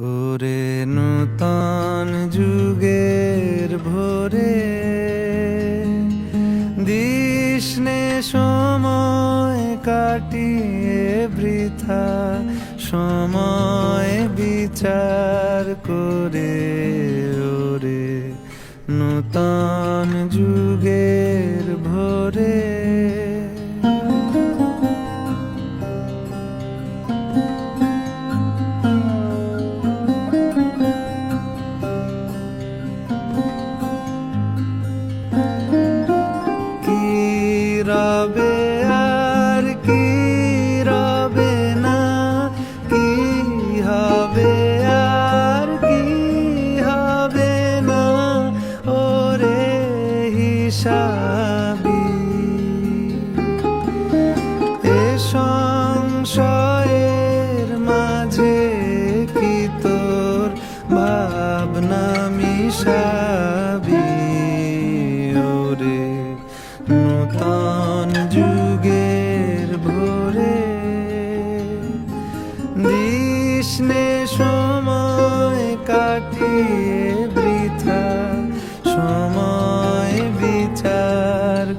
ওরে নূতন যুগের ভোরে দিশনে সময় কাটিয়ে বৃথা, সময় বিচার করে ওরে নূতন যুগের ভোরে হিসাবি এ সংশয়ের মাঝে কি তোর ভাবনা মিশাবি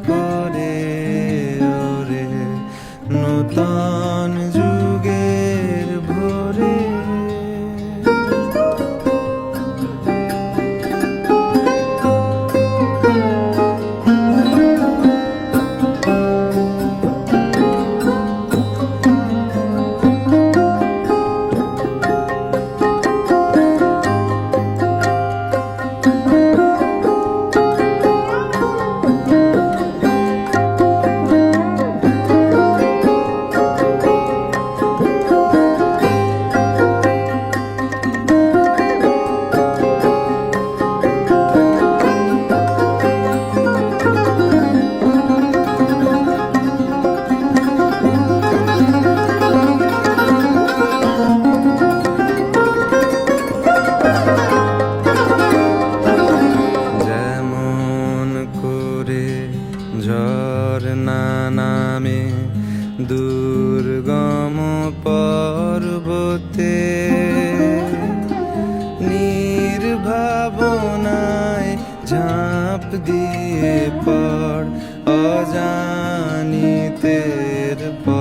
করে ওরে নূতন ঝর্ণা নামে দুর্গম পর্বতে। নির্ভাবনায় ঝাঁপ দিয়ে পড় অজানিতের পথে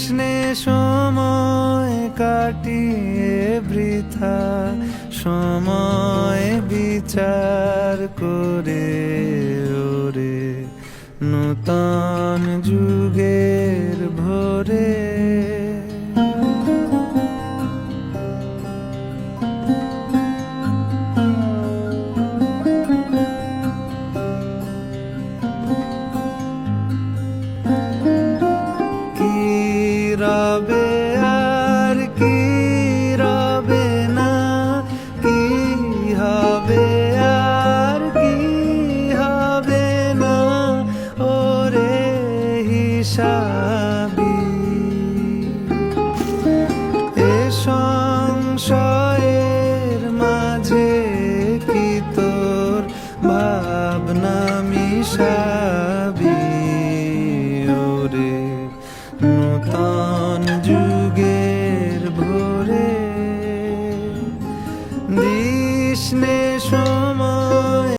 দিশনে সময় কাটিয়ে বৃথা সময় বিচার করে রবে আর কি রবে না? কি হবে আর কি হবে না? ওরে হিসাবি। এ সংশয়ের মাঝে কি তোর ভাবনা মিশাবি? ওরে No. Bhagavatam.